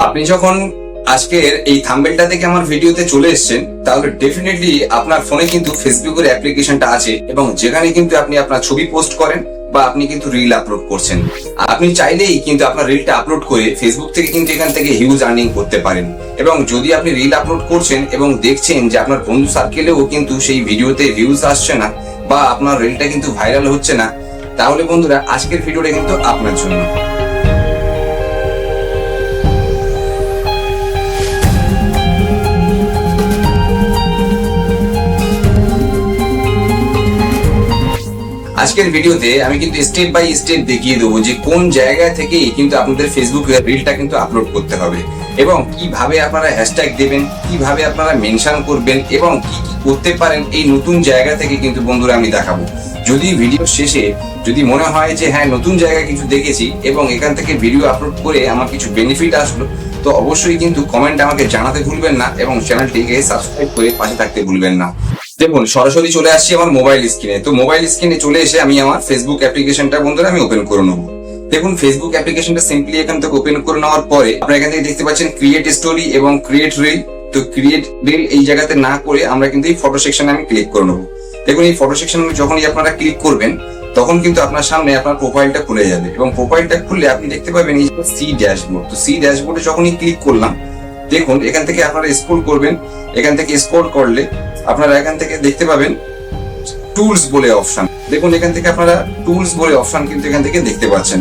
আপনি যখন আজকের এই থাম্বেলটা থেকে আমার ভিডিওতে চলে এসেছেন, তাহলে ডেফিনেটলি আপনার ফোনে কিন্তু ফেসবুকের অ্যাপ্লিকেশনটা আছে এবং যেখানে কিন্তু আপনি আপনার ছবি পোস্ট করেন বা আপনি কিন্তু রিল আপলোড করছেন। আপনি চাইলেই কিন্তু আপনার রিলটা আপলোড করে ফেসবুক থেকে কিন্তু এখান থেকে হিউজ আর্নিং করতে পারেন। এবং যদি আপনি রিল আপলোড করছেন এবং দেখছেন যে আপনার বন্ধু সার্কেলেও কিন্তু সেই ভিডিওতে ভিউজ আসছে না বা আপনার রিলটা কিন্তু ভাইরাল হচ্ছে না, তাহলে বন্ধুরা আজকের ভিডিওটা কিন্তু আপনার জন্য। আজকের ভিডিওতে আমি কিন্তু স্টেপ বাই স্টেপ দেখিয়ে দেবো যে কোন জায়গা থেকে কিন্তু আপনাদের ফেসবুক রিলটা কিন্তু আপলোড করতে হবে এবং কীভাবে আপনারা হ্যাশট্যাগ দেবেন, কীভাবে আপনারা মেনশন করবেন এবং কি কি করতে পারেন এই নতুন জায়গা থেকে কিন্তু বন্ধুরা আমি দেখাবো। যদি ভিডিও শেষে যদি মনে হয় যে হ্যাঁ নতুন জায়গায় কিছু দেখেছি এবং এখান থেকে ভিডিও আপলোড করে আমার কিছু বেনিফিট আসলো, তো অবশ্যই কিন্তু কমেন্ট আমাকে জানাতে ভুলবেন না এবং চ্যানেলটিকে সাবস্ক্রাইব করে পাশে থাকতে ভুলবেন না। দেখুন, সরাসরি চলে আসছি আমার মোবাইল স্ক্রিনে তো মোবাইল স্ক্রিনে চলে এসে আমি আমার ফেসবুক অ্যাপ্লিকেশনটা বন্ধুরা আমি ওপেন করে নেব। দেখুন ফেসবুক অ্যাপ্লিকেশনটা সিম্পলি এখান থেকে ওপেন করে নেওয়ার পরে আপনারা এখান থেকে দেখতে পাচ্ছেন ক্রিয়েট স্টোরি এবং ক্রিয়েট রিল তো ক্রিয়েট রিল এই জায়গাতে না করে আমরা কিন্তু এই ফটো সেকশনে আমি ক্লিক করে নেব। দেখুন, এই ফটো সেকশনে যখনই আপনারা ক্লিক করবেন, তখন কিন্তু আপনার সামনে আপনার প্রোফাইলটা খুলে যাবে এবং প্রোফাইলটা খুললে আপনি দেখতে পাবেন এই সি ড্যাশবোর্ড তো সি ড্যাশবোর্ডে যখনই ক্লিক করলাম, দেখুন, এখান থেকে আপনারা স্ক্রল করবেন। এখান থেকে স্ক্রল করলে আপনারা এখান থেকে দেখতে পাবেন টুলস বলে অপশন দেখুন, এখান থেকে আপনারা টুলস বলে অপশন কিন্তু এখান থেকে দেখতে পাচ্ছেন।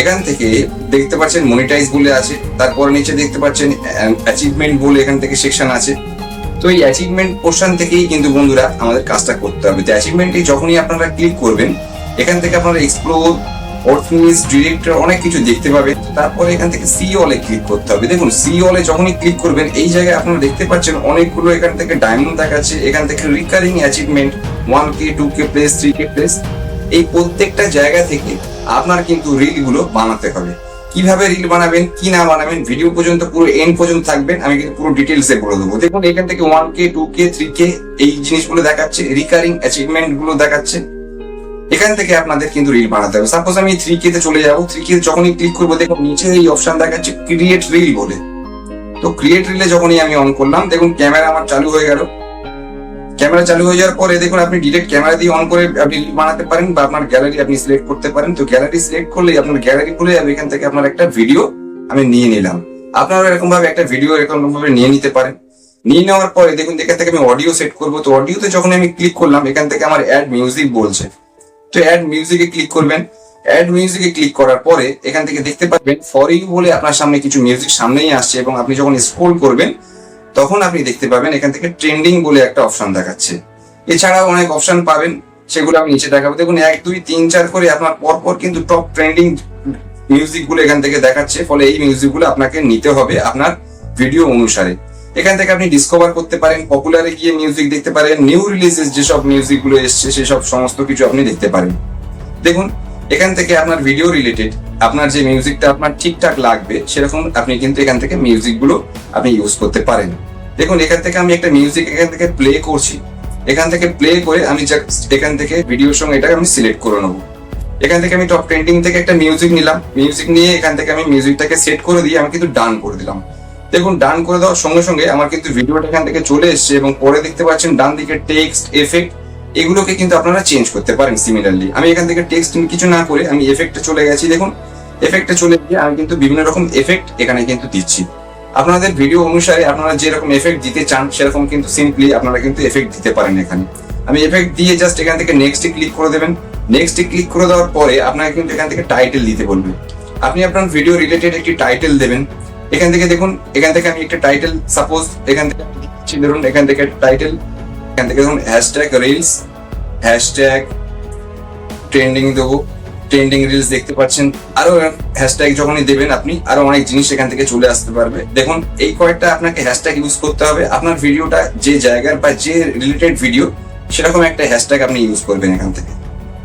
এখান থেকে দেখতে পাচ্ছেন মনিটাইজ বলে আছে, তারপর নিচে দেখতে পাচ্ছেন অ্যাচিভমেন্ট বলে এখান থেকে সেকশন আছে। তো এই অ্যাচিভমেন্ট পোর্শন থেকেই কিন্তু বন্ধুরা আমাদের কাজটা করতে হবে। তো অ্যাচিভমেন্টে যখনই আপনারা ক্লিক করবেন, এখান থেকে আপনারা এক্সপ্লোর অর্থনিস ডিরেক্টর অনেক কিছু দেখতে পাবেন তারপরে এখান থেকে সি অলে ক্লিক করতে হবে। দেখুন সি অলে যখনই ক্লিক করবেন, এই জায়গায় আপনারা দেখতে পাচ্ছেন অনেকগুলো এখান থেকে ডায়মন্ড দেখাচ্ছে এখান থেকে recurring achievement one K two K place three K place এই প্রত্যেকটা জায়গা থেকে আপনার কিন্তু রিলগুলো বানাতে হবে। কীভাবে রিল বানাবেন, কি না বানাবেন ভিডিও পর্যন্ত পুরো এন্ড পর্যন্ত থাকবেন, আমি কিন্তু পুরো ডিটেলস বলে দেবো। দেখুন, এখান থেকে one K two K three K এই জিনিসগুলো দেখাচ্ছে রিকারিং অ্যাচিভমেন্টগুলো দেখাচ্ছে। এখান থেকে আপনাদের কিন্তু রিল বানাতে হবে। সাপোজ আমি থ্রি কে তে চলে যাব থ্রি কে যখনই ক্লিক করব, দেখুন নিচে এই অপশন দেখাচ্ছে ক্রিয়েট রিল বলে। তো ক্রিয়েট রিলে যখনই আমি অন করলাম, দেখুন ক্যামেরা আমার চালু হয়ে গেল। ক্যামেরা চালু হয়ে যাওয়ার পরে দেখুন আপনি ডিরেক্ট ক্যামেরা দিয়ে অন করে আপনি বানাতে পারেন বা আপনার গ্যালারি আপনি সিলেক্ট করতে পারেন। তো গ্যালারি সিলেক্ট করলে আপনার গ্যালারি খুলে যাবে এখান থেকে আপনার একটা ভিডিও আমি নিয়ে নিলাম। আপনারা এরকম ভাবে একটা ভিডিও এরকম ভাবে নিয়ে নিতে পারেন। নিয়ে নেওয়ার পরে দেখুন এখান থেকে আমি অডিও সেট করব। তো অডিওতে যখন আমি ক্লিক করলাম, এখান থেকে আমার অ্যাড মিউজিক বলছে। তো অ্যাড মিউজিকে ক্লিক করবেন। অ্যাড মিউজিকে ক্লিক করার পরে এখান থেকে দেখতে পাবেন ফর ইউ বলে আপনার সামনে কিছু মিউজিক সামনেই আসছে এবং আপনি যখন স্ক্রোল করবেন, তখন আপনি দেখতে পাবেন এখান থেকে ট্রেন্ডিং বলে একটা অপশন দেখাচ্ছে। এছাড়াও অনেক অপশন পাবেন, সেগুলো আমি নিচে দেখাবো। দেখুন, এক, দুই, তিন, চার করে আপনার পরপর কিন্তু টপ ট্রেন্ডিং মিউজিকগুলো এখান থেকে দেখাচ্ছে, ফলে এই মিউজিকগুলো আপনাকে নিতে হবে আপনার ভিডিও অনুসারে। এখান থেকে আপনি ডিসকভার করতে পারেন পপুলারে গিয়ে মিউজিক দেখতে পারেন নিউ রিলিজেস যেসব মিউজিকগুলো এসছে, সেসব সমস্ত কিছু আপনি দেখতে পারেন। দেখুন, এখান থেকে আপনার ভিডিও রিলেটেড আপনার যে মিউজিকটা আপনার ঠিকঠাক লাগবে, সেরকম আপনি কিন্তু এখান থেকে মিউজিকগুলো আপনি ইউজ করতে পারেন। দেখুন, এখান থেকে আমি একটা মিউজিক এখান থেকে প্লে করছি। এখান থেকে প্লে করে আমি just এখান থেকে ভিডিওর সঙ্গে এটা আমি সিলেক্ট করে নেব। এখান থেকে আমি টপ ট্রেন্ডিং থেকে একটা মিউজিক নিলাম। মিউজিক নিয়ে এখান থেকে আমি মিউজিকটাকে সেট করে দিয়ে আমি কিন্তু ডান করে দিলাম। দেখুন ডান করে দেওয়ার সঙ্গে সঙ্গে আমার কিন্তু ভিডিওটা এখান থেকে চলে এসছে এবং পরে দেখতে পাচ্ছেন ডান দিকে টেক্সট এফেক্ট এগুলোকে কিন্তু আপনারা চেঞ্জ করতে পারেন সিমিলারলি আমি এখান থেকে টেক্সট কিছু না করে আমি এফেক্টে চলে গেছি। দেখুন এফেক্টে চলে গিয়ে আমি কিন্তু বিভিন্ন রকম এফেক্ট এখানে কিন্তু দিচ্ছি। আপনাদের ভিডিও অনুসারে আপনারা যেরকম এফেক্ট দিতে চান, সেরকম কিন্তু সিম্পলি আপনারা কিন্তু এফেক্ট দিতে পারেন এখানে। আমি এফেক্ট দিয়ে জাস্ট এখান থেকে নেক্সটে ক্লিক করে দেবেন। নেক্সটে ক্লিক করে দেওয়ার পরে আপনাকে কিন্তু এখান থেকে টাইটেল দিতে বলবে। আপনি আপনার ভিডিও রিলেটেড একটি টাইটেল দেবেন। এখান থেকে দেখুন, এখান থেকে আমি একটা টাইটেল সাপোজ এখান থেকে দিচ্ছি, ধরুন এখান থেকে টাইটেল এখান থেকে ধরুন হ্যাশট্যাগ রিলস হ্যাশট্যাগ ট্রেন্ডিং দেবো ট্রেন্ডিং রিলস দেখতে পাচ্ছেন। আরও হ্যাশট্যাগ যখনই দেবেন আপনি, আরও অনেক জিনিস এখান থেকে চলে আসতে পারবে। দেখুন, এই কয়েকটা আপনাকে হ্যাশট্যাগ ইউজ করতে হবে। আপনার ভিডিওটা যে জায়গার বা যে রিলেটেড ভিডিও সেরকম একটা হ্যাশট্যাগ আপনি ইউজ করবেন এখান থেকে।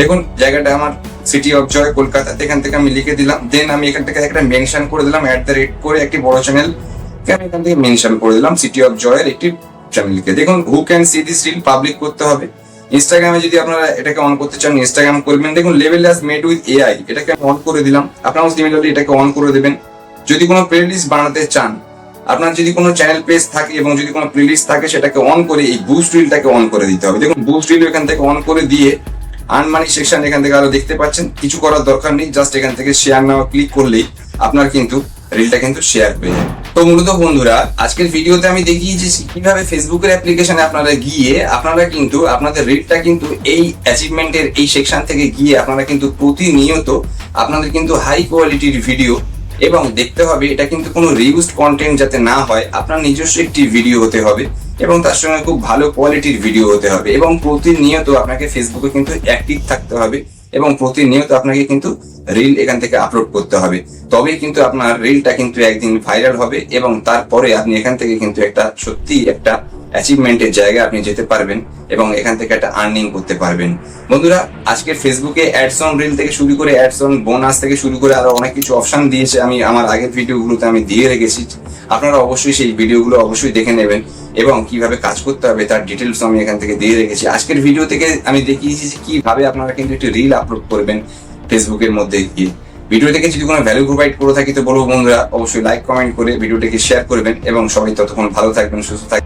দেখুন, জায়গাটা আমার সিটি অফ জয় কলকাতা এখান থেকে আমি লিখে দিলাম। দেন আমি এখান থেকে একটা মেনশন করে দিলাম অ্যাট দ্য রেট করে একটি বড় চ্যানেল আমি এখান থেকে মেনশন করে দিলাম সিটি অফ জয়ের একটি চ্যানেলকে দেখুন who can see this reel public করতে হবে। ইনস্টাগ্রামে যদি আপনারা এটাকে অন করতে চান ইনস্টাগ্রাম করবেন। দেখুন লেভেল অ্যাজ মেড উইথ এআই এটাকে আমি অন করে দিলাম। আপনারাও সিমিলারলি এটাকে অন করে দেবেন। যদি কোনো প্লেলিস্ট বানাতে চান, আপনার যদি কোনো চ্যানেল পেজ থাকে এবং যদি কোনো প্লেলিস্ট থাকে, সেটাকে অন করে এই বুস্ট রিলটাকে অন করে দিতে হবে। দেখুন বুস্ট রিল এখান থেকে অন করে দিয়ে আর্ন মানি সেকশন এখান থেকে আরও দেখতে পাচ্ছেন। কিছু করার দরকার নেই জাস্ট এখান থেকে শেয়ার নাও ক্লিক করলেই আপনার কিন্তু রিলটা কিন্তু শেয়ার হয়ে যাবে। তো মূলত বন্ধুরা, আজকের ভিডিওতে আমি দেখিয়েছি কীভাবে ফেসবুকের অ্যাপ্লিকেশনে আপনারা গিয়ে আপনারা কিন্তু আপনাদের রিলটা কিন্তু এই অ্যাচিভমেন্টের এই সেকশন থেকে গিয়ে আপনারা কিন্তু প্রতিনিয়ত আপনাদের কিন্তু হাই কোয়ালিটির ভিডিও এবং দেখতে হবে এটা কিন্তু কোনো রিউজড কন্টেন্ট যাতে না হয়, আপনার নিজস্ব একটি ভিডিও হতে হবে এবং তার সঙ্গে খুব ভালো কোয়ালিটির ভিডিও হতে হবে এবং প্রতিনিয়ত আপনাকে ফেসবুকে কিন্তু অ্যাক্টিভ থাকতে হবে এবং প্রতিনিয়ত আপনাকে কিন্তু রিল এখান থেকে আপলোড করতে হবে। তবেই কিন্তু আপনার রিলটা কিন্তু একদিন ভাইরাল হবে এবং তারপরে আপনি এখান থেকে কিন্তু একটা সত্যি একটা অ্যাচিভমেন্টের জায়গায় আপনি যেতে পারবেন এবং এখান থেকে একটা আর্নিং করতে পারবেন। বন্ধুরা, আজকে ফেসবুকে অ্যাডস অন রিল থেকে শুরু করে অ্যাডস অন বোনাস থেকে শুরু করে আরও অনেক কিছু অপশন দিয়েছে আমি আমার আগের ভিডিওগুলোতে আমি দিয়ে রেখেছি। আপনারা অবশ্যই সেই ভিডিওগুলো অবশ্যই দেখে নেবেন এবং কীভাবে কাজ করতে হবে তার ডিটেলস আমি এখান থেকে দিয়ে রেখেছি। আজকের ভিডিও থেকে আমি দেখিয়েছি যে কীভাবে আপনারা কিন্তু একটি রিল আপলোড করবেন ফেসবুকের মধ্যে গিয়ে। ভিডিও থেকে যদি কোনো ভ্যালু প্রোভাইড করে থাকি তো বলব বন্ধুরা, অবশ্যই লাইক কমেন্ট করে ভিডিওটিকে শেয়ার করবেন এবং সবাই ততক্ষণ ভালো থাকবেন, সুস্থ থাকবেন।